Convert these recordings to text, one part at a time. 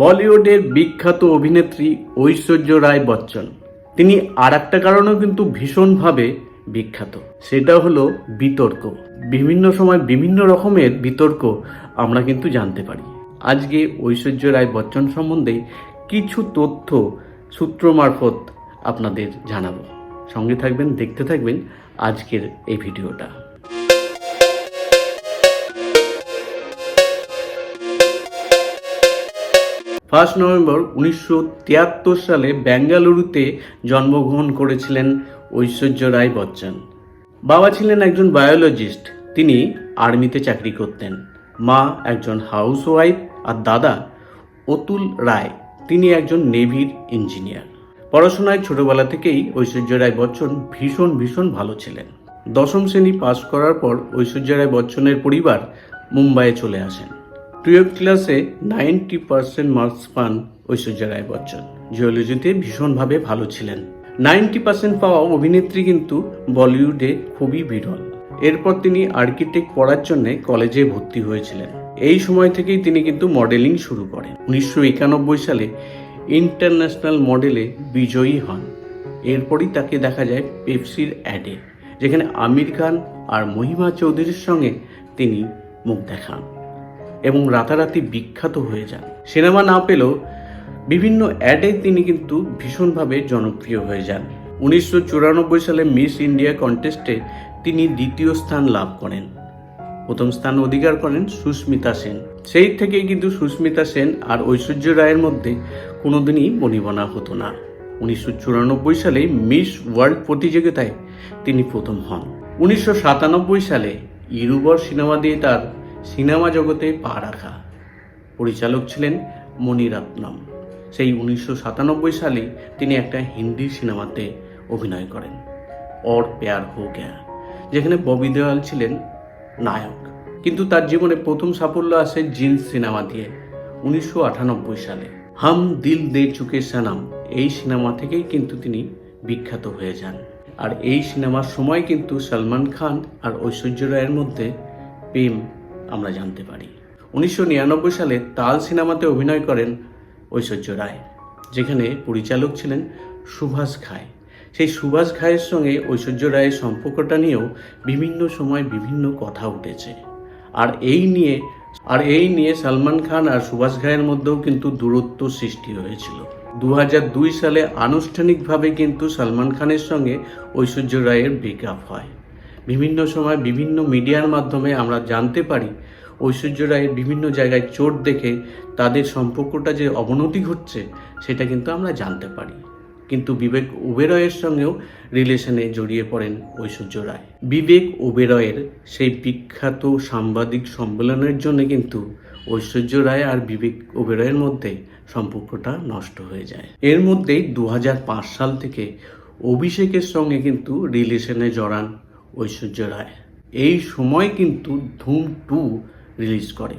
বলিউডের বিখ্যাত অভিনেত্রী ঐশ্বর্য রায় বচ্চন। তিনি আর একটা কারণেও কিন্তু ভীষণভাবে বিখ্যাত, সেটা হলো বিতর্ক। বিভিন্ন সময় বিভিন্ন রকমের বিতর্ক আমরা কিন্তু জানতে পারি। আজকে ঐশ্বর্য রায় বচ্চন সম্বন্ধে কিছু তথ্য সূত্র মারফত আপনাদের জানাব। সঙ্গে থাকবেন, দেখতে থাকবেন আজকের এই ভিডিওটা। ফার্স্ট নভেম্বর উনিশশো তিয়াত্তর সালে বেঙ্গালুরুতে জন্মগ্রহণ করেছিলেন ঐশ্বর্য রায় বচ্চন। বাবা ছিলেন একজন বায়োলজিস্ট। তিনি আর্মিতে চাকরি করতেন। মা একজন হাউস ওয়াইফ আর দাদা অতুল রায়। তিনি একজন নেভির ইঞ্জিনিয়ার। পড়াশোনায় ছোটবেলা থেকেই ঐশ্বর্য রায় বচ্চন ভীষণ ভীষণ ভালো ছিলেন। দশম শ্রেণি পাশ করার পর ঐশ্বর্য রায় বচ্চনের পরিবার মুম্বাইয়ে চলে আসেন। টুয়েলভ ক্লাসে নাইনটি পার্সেন্ট মার্কস পান ঐশ্বর্য রায় বচ্চন। জিওলজিতে ভীষণভাবে ভালো ছিলেন। নাইনটি পার্সেন্ট পাওয়া অভিনেত্রী কিন্তু বলিউডে খুবই বিরল। এরপর তিনি আর্কিটেক্ট পড়ার জন্য কলেজে ভর্তি হয়েছিলেন। এই সময় থেকেই তিনি কিন্তু মডেলিং শুরু করেন। উনিশশো একানব্বই সালে ইন্টারন্যাশনাল মডেলে বিজয়ী হন। এরপরই তাকে দেখা যায় পেপসির অ্যাডে যেখানে আমির খান আর মহিমা চৌধুরীর সঙ্গে তিনি মুখ দেখান। এবং রাতারাতি বিখ্যাত হয়ে যান। সিনেমা না পেলেও বিভিন্ন অ্যাডে তিনি কিন্তু ভীষণভাবে জনপ্রিয় হয়ে যান। উনিশশো চুরানব্বই সালে মিস ইন্ডিয়া কন্টেস্টে তিনি দ্বিতীয় স্থান লাভ করেন। প্রথম স্থান অধিকার করেন সুস্মিতা সেন। সেই থেকেই কিন্তু সুস্মিতা সেন আর ঐশ্বর্য রায়ের মধ্যে কোনোদিনই বনিবনা হতো না। উনিশশো চুরানব্বই সালে মিস ওয়ার্ল্ড প্রতিযোগিতায় তিনি প্রথম হন। উনিশশো সাতানব্বই সালে ইরুবর সিনেমা দিয়ে তার সিনেমা জগতে পা রাখা। পরিচালক ছিলেন মণিরত্নম। সেই উনিশশো সাতানব্বই সালে তিনি একটা হিন্দি সিনেমাতে অভিনয় করেন, অর পেয়ার হো গয়া যেখানে ববি দেওয়াল ছিলেন নায়ক। কিন্তু তার জীবনে প্রথম সাফল্য আসে জিন্স সিনেমা দিয়ে, উনিশশো আটানব্বই সালে। হাম দিল দে চুকে সানাম, এই সিনেমা থেকেই কিন্তু তিনি বিখ্যাত হয়ে যান। আর এই সিনেমার সময় কিন্তু সলমান খান আর ঐশ্বর্য রায়ের মধ্যে প্রেম আমরা জানতে পারি। উনিশশো নিরানব্বই সালে তাল সিনেমাতে অভিনয় করেন ঐশ্বর্য রায়, যেখানে পরিচালক ছিলেন সুভাষ ঘায় সেই সুভাষ ঘায়ের সঙ্গে ঐশ্বর্য রায়ের সম্পর্কটা নিয়েও বিভিন্ন সময় বিভিন্ন কথা উঠেছে। আর এই নিয়ে, আর এই নিয়ে সালমান খান আর সুভাষ ঘায়ের মধ্যেও কিন্তু দূরত্ব সৃষ্টি হয়েছিল। দু সালে আনুষ্ঠানিকভাবে কিন্তু সালমান খানের সঙ্গে ঐশ্বর্য রায়ের ব্রেকআপ হয়। বিভিন্ন সময় বিভিন্ন মিডিয়ার মাধ্যমে আমরা জানতে পারি ঐশ্বর্য রায়ের বিভিন্ন জায়গায় চোট দেখে তাদের সম্পর্কটা যে অবনতি ঘটছে সেটা কিন্তু আমরা জানতে পারি। কিন্তু বিবেক ওবেরয়ের সঙ্গেও রিলেশনে জড়িয়ে পড়েন ঐশ্বর্য রায়। বিবেক ওবেরয়ের সেই বিখ্যাত সাংবাদিক সম্মেলনের জন্য কিন্তু ঐশ্বর্য রায় আর বিবেক ওবেরয়ের মধ্যে সম্পর্কটা নষ্ট হয়ে যায়। এর মধ্যেই দু হাজার পাঁচ সাল থেকে অভিষেকের সঙ্গে কিন্তু রিলেশনে জড়ান ঐশ্বর্য রায়। এই সময় কিন্তু ধুম টু রিলিজ করে,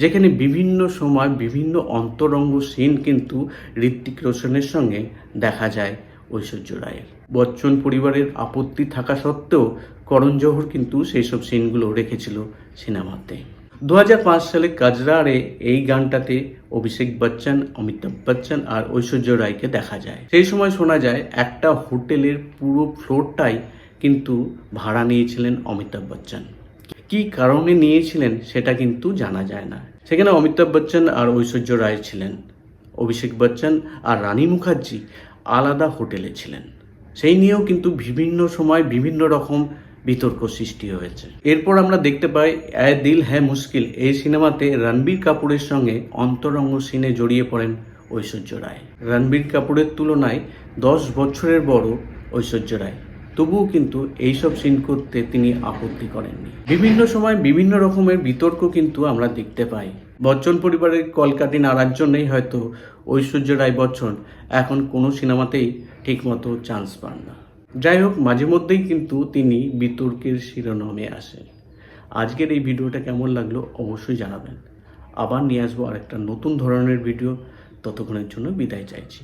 যেখানে বিভিন্ন সময় বিভিন্ন অন্তরঙ্গ সিন কিন্তু ঋত্বিক রোশনের সঙ্গে দেখা যায় ঐশ্বর্য রায়ের। বচ্চন পরিবারের আপত্তি থাকা সত্ত্বেও করণ জোহর কিন্তু সেই সব সিনগুলো রেখেছিল সিনেমাতে। দু হাজার পাঁচ সালে কাজরারে এই গানটাতে অভিষেক বচ্চন, অমিতাভ বচ্চন আর ঐশ্বর্য রায়কে দেখা যায়। সেই সময় শোনা যায়, একটা হোটেলের পুরো ফ্লোরটাই কিন্তু ভাড়া নিয়েছিলেন অমিতাভ বচ্চন। কি কারণে নিয়েছিলেন সেটা কিন্তু জানা যায় না। সেখানে অমিতাভ বচ্চন আর ঐশ্বর্য রায় ছিলেন। অভিষেক বচ্চন আর রানী মুখার্জি আলাদা হোটেলে ছিলেন। সেই নিয়েও কিন্তু বিভিন্ন সময় বিভিন্ন রকম বিতর্ক সৃষ্টি হয়েছে। এরপর আমরা দেখতে পাই, এ দিল হ্যাঁ মুশকিল, এই সিনেমাতে রণবীর কাপুরের সঙ্গে অন্তরঙ্গ সিনে জড়িয়ে পড়েন ঐশ্বর্য রায়। রণবীর কাপুরের তুলনায় দশ বছরের বড় ঐশ্বর্য রায়। তবুও কিন্তু এইসব সিন করতে তিনি আপত্তি করেননি। বিভিন্ন সময় বিভিন্ন রকমের বিতর্ক কিন্তু আমরা দেখতে পাই। বচ্চন পরিবারের কলকাতি নাড়ার জন্যই হয়তো ঐশ্বর্য রায় বচ্চন এখন কোনো সিনেমাতেই ঠিকমতো চান্স পান না। যাই হোক, মাঝে মধ্যেই কিন্তু তিনি বিতর্কের শিরোনামে আসেন। আজকের এই ভিডিওটা কেমন লাগল অবশ্যই জানাবেন। আবার নিয়ে আসব আরেকটা নতুন ধরনের ভিডিও। ততক্ষণের জন্য বিদায় চাইছি।